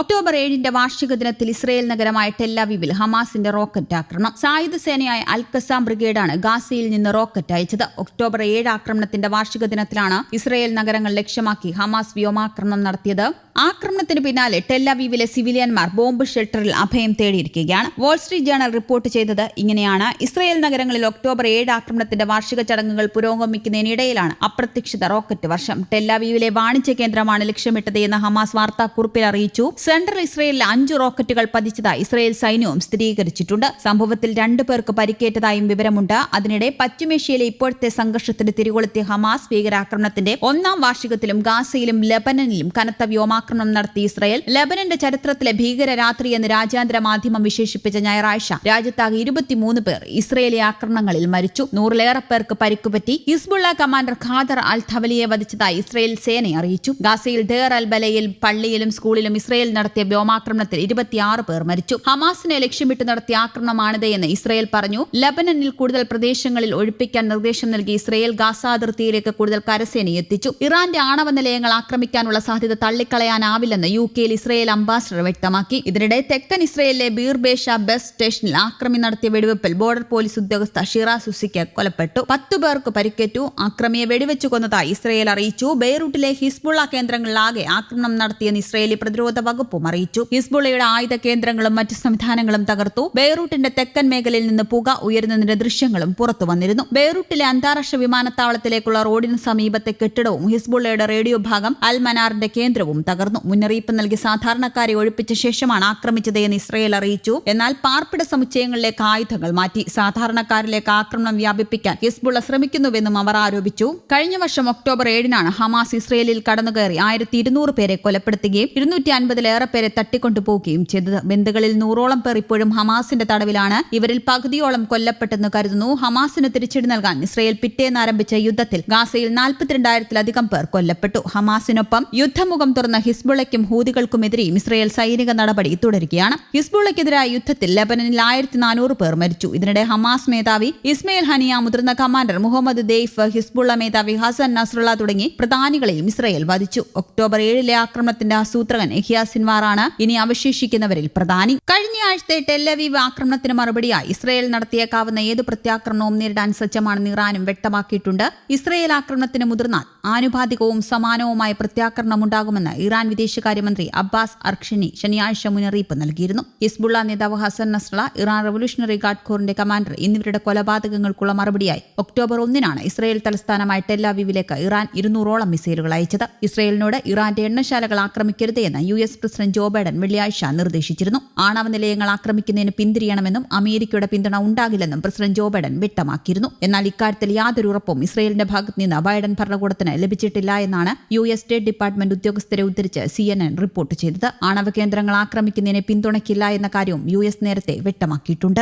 October ഏഴിന്റെ വാർഷിക ദിനത്തിൽ ഇസ്രയേൽ നഗരമായ ടെല്ലാവിവിൽ ഹമാസിന്റെ റോക്കറ്റ് ആക്രമണം. സായുധ സേനയായ അൽക്കസാം ബ്രിഗേഡാണ് ഗാസയിൽ നിന്ന് റോക്കറ്റ് അയച്ചത്. ഒക്ടോബർ ഏഴ് ആക്രമണത്തിന്റെ വാർഷിക ദിനത്തിലാണ് ഇസ്രയേൽ നഗരങ്ങൾ ലക്ഷ്യമാക്കി ഹമാസ് വ്യോമാക്രമണം നടത്തിയത്. ആക്രമണത്തിന് പിന്നാലെ ടെല്ലവീവിലെ സിവിലിയന്മാർ ബോംബ് ഷെൽട്ടറിൽ അഭയം തേടിയിരിക്കുകയാണ്. വാൾസ്ട്രീറ്റ് ജേണൽ റിപ്പോർട്ട് ചെയ്തത് ഇങ്ങനെയാണ്. ഇസ്രയേൽ നഗരങ്ങളിൽ ഒക്ടോബർ ഏഴ് ആക്രമണത്തിന്റെ വാർഷിക ചടങ്ങുകൾ പുരോഗമിക്കുന്നതിനിടയിലാണ് അപ്രതീക്ഷിത റോക്കറ്റ് വർഷം. ടെല്ലവീവിലെ വാണിജ്യ കേന്ദ്രമാണ് ലക്ഷ്യമിട്ടത് എന്ന് ഹമാസ് വാർത്താക്കുറിപ്പിൽ അറിയിച്ചു. സെൻട്രൽ ഇസ്രയേലിൽ അഞ്ച് റോക്കറ്റുകൾ പതിച്ചതായി ഇസ്രയേൽ സൈന്യവും സ്ഥിരീകരിച്ചിട്ടുണ്ട്. സംഭവത്തിൽ രണ്ടു പേർക്ക് പരിക്കേറ്റതായും വിവരമുണ്ട്. അതിനിടെ പശ്ചിമേഷ്യയിലെ ഇപ്പോഴത്തെ സംഘർഷത്തിന് തിരികൊളുത്തിയ ഹമാസ് ഭീകരാക്രമണത്തിന്റെ ഒന്നാം വാർഷികത്തിലും ഗാസയിലും ലബനനിലും കനത്ത വ്യോമാക്രമണം നടത്തി ഇസ്രയേൽ. ലബനന്റെ ചരിത്രത്തിലെ ഭീകര രാത്രി എന്ന് രാജ്യാന്തര മാധ്യമം വിശേഷിപ്പിച്ച ഞായറാഴ്ച രാജ്യത്താകെ ഇരുപത്തിമൂന്ന് പേർ ഇസ്രയേലി ആക്രമണങ്ങളിൽ മരിച്ചു. നൂറിലേറെ പേർക്ക് പരിക്കുപറ്റി. ഹിസ്ബുള്ള കമാൻഡർ ഖാദർ അൽ ധവലിയെ വധിച്ചതായി ഇസ്രയേൽ സേന അറിയിച്ചു. ഗാസയിൽ ഡേർ അൽ ബലയിൽ പള്ളിയിലും സ്കൂളിലും ഇസ്രയേൽ നടത്തിയ വ്യോമാക്രമണത്തിൽ ഇരുപത്തിയാറ് പേർ മരിച്ചു. ഹമാസിനെ ലക്ഷ്യമിട്ട് നടത്തിയ ആക്രമണമാണിത് എന്ന് ഇസ്രയേൽ പറഞ്ഞു. ലബനനിൽ കൂടുതൽ പ്രദേശങ്ങളിൽ ഒഴിപ്പിക്കാൻ നിർദ്ദേശം നൽകി ഇസ്രയേൽ ഗാസ അതിർത്തിയിലേക്ക് കൂടുതൽ കരസേനയെ എത്തിച്ചു. ഇറാന്റെ ആണവ നിലയങ്ങൾ ആക്രമിക്കാനുള്ള സാധ്യത തള്ളിക്കളയാനാവില്ലെന്ന് യു കെയിൽ ഇസ്രയേൽ അംബാസഡർ വ്യക്തമാക്കി. ഇതിനിടെ തെക്കൻ ഇസ്രയേലിലെ ബീർബേഷ ബസ് സ്റ്റേഷനിൽ ആക്രമി നടത്തിയ വെടിവെപ്പിൽ ബോർഡർ പോലീസ് ഉദ്യോഗസ്ഥ ഷിറാ സുസിക്ക് കൊലപ്പെട്ടു. പത്തു പേർക്ക് പരിക്കേറ്റു. ആക്രമിയെ വെടിവെച്ചു കൊന്നതായി ഇസ്രയേൽ അറിയിച്ചു. ബെയ്റൂട്ടിലെ ഹിസ്ബുള്ള കേന്ദ്രങ്ങളിലാകെ ആക്രമണം നടത്തിയെന്ന് ഇസ്രയേലി പ്രതിരോധ വകുപ്പും അറിയിച്ചു. ഹിസ്ബുള്ളയുടെ ആയുധ കേന്ദ്രങ്ങളും മറ്റ് സംവിധാനങ്ങളും തകർത്തു. ബെയ്റൂട്ടിന്റെ തെക്കൻ മേഖലയിൽ നിന്ന് പുക ഉയരുന്നതിന്റെ ദൃശ്യങ്ങളും പുറത്തു വന്നിരുന്നു. ബെയ്റൂട്ടിലെ അന്താരാഷ്ട്ര വിമാനത്താവളത്തിലേക്കുള്ള റോഡിന് സമീപത്തെ കെട്ടിടവും ഹിസ്ബുള്ളയുടെ റേഡിയോ ഭാഗം അൽ മനാറിന്റെ കേന്ദ്രവും തകർന്നു. മുന്നറിയിപ്പ് നൽകി സാധാരണക്കാരെ ഒഴിപ്പിച്ച ശേഷമാണ് ആക്രമിച്ചത് എന്ന് ഇസ്രയേൽ അറിയിച്ചു. എന്നാൽ പാർപ്പിട സമുച്ചയങ്ങളിലേക്ക് ആയുധങ്ങൾ മാറ്റി. സാധാരണക്കാരിലേക്ക് ആക്രമണം വ്യാപിപ്പിക്കാൻ ഹിസ്ബുള്ള ശ്രമിക്കുന്നുവെന്നും അവർ ആരോപിച്ചു. കഴിഞ്ഞ വർഷം ഒക്ടോബർ ഏഴിനാണ് ഹമാസ് ഇസ്രയേലിൽ കടന്നുകയറി ആയിരത്തി ഇരുന്നൂറ് പേരെ കൊലപ്പെടുത്തുകയും ഇരുന്നൂറ്റി അൻപതിലേറെ പേരെ തട്ടിക്കൊണ്ടുപോകുകയും ചെയ്തത്. ബന്ധുക്കളിൽ നൂറോളം പേർ ഇപ്പോഴും ഹമാസിന്റെ തടവിലാണ്. ഇവരിൽ പകുതിയോളം കൊല്ലപ്പെട്ടെന്ന് കരുതുന്നു. ഹമാസിന് തിരിച്ചടി നൽകാൻ ഇസ്രയേൽ പിറ്റേന്ന് ആരംഭിച്ച യുദ്ധത്തിൽ ഗാസയിൽ നാൽപ്പത്തിരണ്ടായിരത്തിലധികം പേർ കൊല്ലപ്പെട്ടു. ഹമാസിനൊപ്പം യുദ്ധമുഖം തുറന്ന ഹിസ്ബുള്ളയ്ക്കും ഹൂതികൾക്കുമെതിരെയും ഇസ്രയേൽ സൈനിക നടപടി തുടരുകയാണ്. ഹിസ്ബുളയ്ക്കെതിരായ യുദ്ധത്തിൽ ലബനനിൽ ആയിരത്തി നാനൂറ് പേർ മരിച്ചു. ഇതിനിടെ ഹമാസ് മേധാവി ഇസ്മയിൽ ഹനിയ മുതിർന്ന കമാൻഡർ മുഹമ്മദ് ദെയ്ഫ് ഹിസ്ബുള്ള മേധാവി ഹസൻ നസ്രുള്ള തുടങ്ങി പ്രധാനികളെയും ഇസ്രയേൽ വധിച്ചു. ഒക്ടോബർ ഏഴിലെ ആക്രമണത്തിന്റെ ആസൂത്രകൻ എഹിയ സിൻവാറാണ് ഇനി അവശേഷിക്കുന്നവരിൽ പ്രധാനി. കഴിഞ്ഞ ആഴ്ചത്തെ ടെല്ലവീവ് ആക്രമണത്തിന് മറുപടിയായി ഇസ്രയേൽ നടത്തിയേക്കാവുന്ന ഏത് പ്രത്യാക്രമണവും നേരിടാൻ സജ്ജമാണെന്ന് ഇറാനും വ്യക്തമാക്കിയിട്ടുണ്ട്. ഇസ്രയേൽ ആക്രമണത്തിന് മുതിർന്നാൽ ആനുപാതികവും സമാനവുമായ പ്രത്യാക്രമണം ഉണ്ടാകുമെന്ന് ഇറാൻ വിദേശകാര്യമന്ത്രി അബ്ബാസ് അർഷിനി ശനിയാഴ്ച മുന്നറിയിപ്പ് നൽകിയിരുന്നു. ഹിസ്ബുള്ള നേതാവ് Hassan Nasrallah Iran revolutionary guard കോറിന്റെ commander എന്നിവരുടെ കൊലപാതകങ്ങൾക്കുള്ള മറുപടിയായി ഒക്ടോബർ ഒന്നിനാണ് ഇസ്രയേൽ തലസ്ഥാനമായ ടെല്ലാവിവിലേക്ക് ഇറാൻ ഇരുന്നൂറോളം മിസൈലുകൾ അയച്ചത്. ഇസ്രയേലിനോട് ഇറാന്റെ എണ്ണശാലകൾ ആക്രമിക്കരുത് എന്ന് U S president Joe Biden വെള്ളിയാഴ്ച നിർദ്ദേശിച്ചിരുന്നു. ആണവ നിലയങ്ങൾ ആക്രമിക്കുന്നതിന് പിന്തിരിയണമെന്നും അമേരിക്കയുടെ പിന്തുണ ഉണ്ടാകില്ലെന്നും പ്രസിഡന്റ് ജോ ബൈഡൻ വ്യക്തമാക്കിയിരുന്നു. എന്നാൽ ഇക്കാര്യത്തിൽ യാതൊരു ഉറപ്പും ഇസ്രയേലിന്റെ ഭാഗത്ത് നിന്ന് ബൈഡൻ ഭരണകൂടത്തിന് ലഭിച്ചിട്ടില്ല എന്നാണ് യു എസ് സ്റ്റേറ്റ് ഡിപ്പാർട്ട്മെന്റ് ഉദ്യോഗസ്ഥരെ ഉദ്ധരിച്ച് സി എൻ എൻ റിപ്പോർട്ട് ചെയ്തത്. ആണവ കേന്ദ്രങ്ങൾ ആക്രമിക്കുന്നതിനെ പിന്തുണയ്ക്കില്ല എന്ന കാര്യവും യു എസ് നേരത്തെ വ്യക്തമാക്കിയിട്ടുണ്ട്.